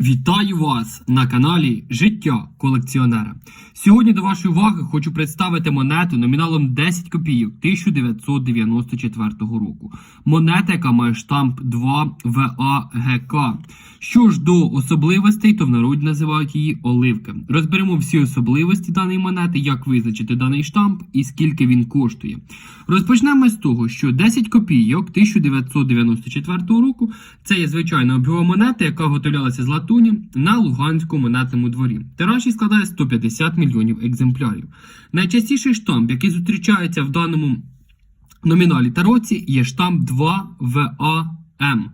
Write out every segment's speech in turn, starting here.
Вітаю вас на каналі Життя колекціонера. Сьогодні до вашої уваги хочу представити монету номіналом 10 копійок 1994 року. Монета, яка має штамп 2 ВАГК. Що ж до особливостей, то в народі називають її оливка. Розберемо всі особливості даної монети, як визначити даний штамп і скільки він коштує. Розпочнемо з того, що 10 копійок 1994 року це є звичайна обігова монета, яка готовлялася з латуні на Луганському монетному дворі. Тираж складає 150 мільйонів екземплярів. Найчастіший штамп, який зустрічається в даному номіналі та році, є штамп 2ВАМ.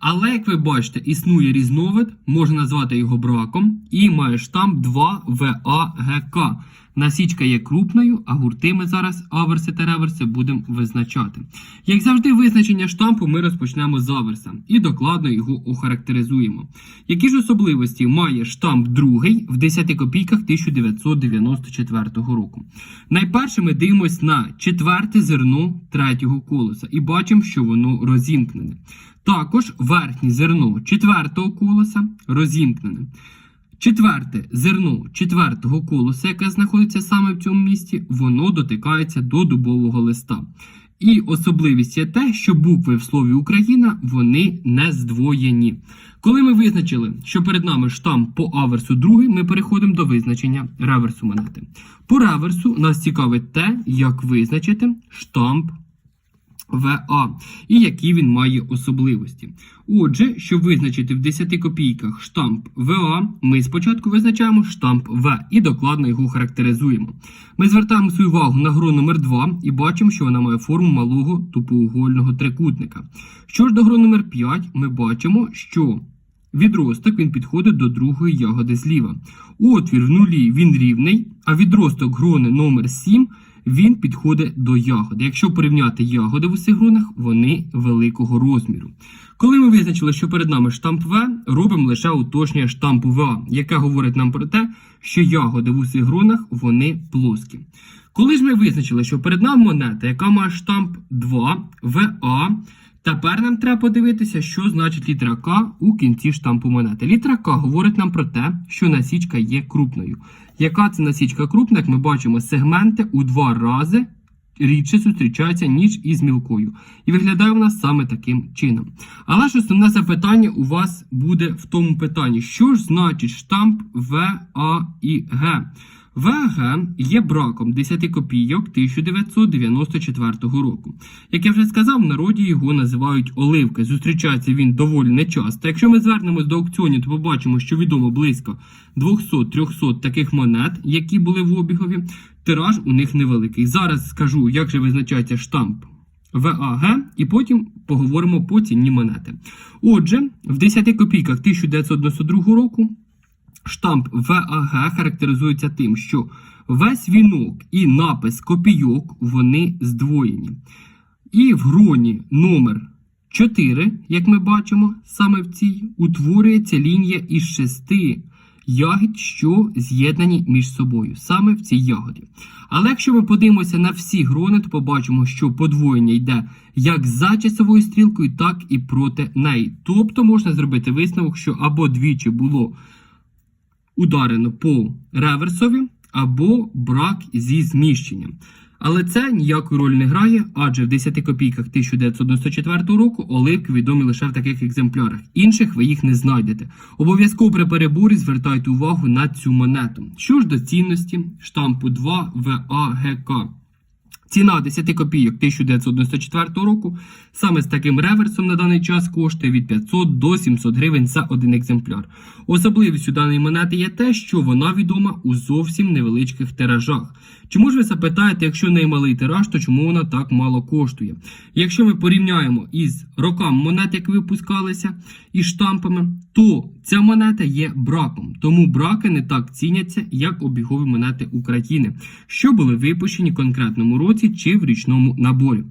Але, як ви бачите, існує різновид, можна назвати його браком, і має штамп 2ВАГК. Насічка є крупною, а гурти ми зараз аверси та реверси будемо визначати. Як завжди, визначення штампу ми розпочнемо з аверса і докладно його охарактеризуємо. Які ж особливості має штамп другий в 10 копійках 1994 року? Найперше ми дивимося на четверте зерно третього колеса і бачимо, що воно розімкнене. Також верхнє зерно четвертого колеса розімкнене. Четверте зерно четвертого колоса, яке знаходиться саме в цьому місці, воно дотикається до дубового листа. І особливість є те, що букви в слові Україна вони не здвоєні. Коли ми визначили, що перед нами штамп по аверсу другий, ми переходимо до визначення реверсу монети. По реверсу нас цікавить те, як визначити штамп ВА і які він має особливості. Отже, щоб визначити в 10 копійках штамп ВА, ми спочатку визначаємо штамп В і докладно його характеризуємо. Ми звертаємо свою увагу на гру номер 2 і бачимо, що вона має форму малого тупоугольного трикутника. Що ж до гру номер 5, ми бачимо, що Відросток він підходить до другої ягоди зліва. Отвір в нулі він рівний, а відросток грони номер 7 він підходить до ягоди. Якщо порівняти ягоди в усіх гронах, вони великого розміру. Коли ми визначили, що перед нами штамп В, робимо лише уточнення штампу ВА, яке говорить нам про те, що ягоди в усіх гронах вони плоскі. Коли ж ми визначили, що перед нами монета, яка має штамп 2 ВА, Тепер нам треба подивитися, що значить літера К у кінці штампу монети. Літера К говорить нам про те, що насічка є крупною. Яка це насічка крупна, як ми бачимо, сегменти у два рази рідше зустрічаються, ніж із мілкою. І виглядає вона саме таким чином. Але ж основне запитання у вас буде в тому питанні, що ж значить штамп В, А і Г. ВГ є браком 10 копійок 1994 року. Як я вже сказав, в народі його називають оливки. Зустрічається він доволі нечасто. Якщо ми звернемось до аукціонів, то побачимо, що відомо близько 200-300 таких монет, які були в обігові. Тираж у них невеликий. Зараз скажу, як же визначається штамп. ВАГ, і потім поговоримо по ціні монети. Отже, в 10 копійках 1992 року Штамп ВАГ характеризується тим, що весь вінок і напис копійок вони здвоєні. І в гроні номер 4, як ми бачимо, саме в цій, утворюється лінія із шести ягід, що з'єднані між собою, саме в цій ягоді. Але якщо ми подивимося на всі грони, то побачимо, що подвоєння йде як за часовою стрілкою, так і проти неї. Тобто можна зробити висновок, що або двічі було ударено по реверсові або брак зі зміщенням. Але це ніякої ролі не грає, адже в 10 копійках 1994 року оливки відомі лише в таких екземплярах. Інших ви їх не знайдете. Обов'язково при переборі звертайте увагу на цю монету. Що ж до цінності штампу 2 ВАГК. Ціна 10 копійок 1994 року саме з таким реверсом на даний час коштує від 500 до 700 гривень за один екземпляр. Особливістю даної монети є те, що вона відома у зовсім невеличких тиражах. Чому ж ви запитаєте, якщо не малий тираж, то чому вона так мало коштує? Якщо ми порівняємо із роками монет, які випускалися, і штампами, то ця монета є браком. Тому браки не так ціняться, як обігові монети України, що були випущені в конкретному році чи в річному наборі.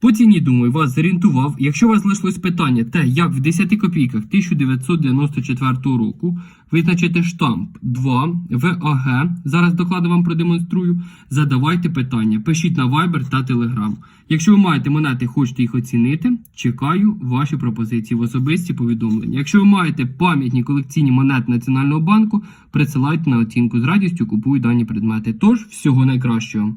По ціні, думаю, вас зорієнтував. Якщо у вас залишилось питання, те, як в 10 копійках 1994 року визначити штамп 2 ВАГ, зараз докладу вам продемонструю, задавайте питання, пишіть на Viber та Telegram. Якщо ви маєте монети, хочете їх оцінити, чекаю ваші пропозиції в особисті повідомлення. Якщо ви маєте пам'ятні колекційні монети Національного банку, присилайте на оцінку. З радістю купую дані предмети. Тож, всього найкращого.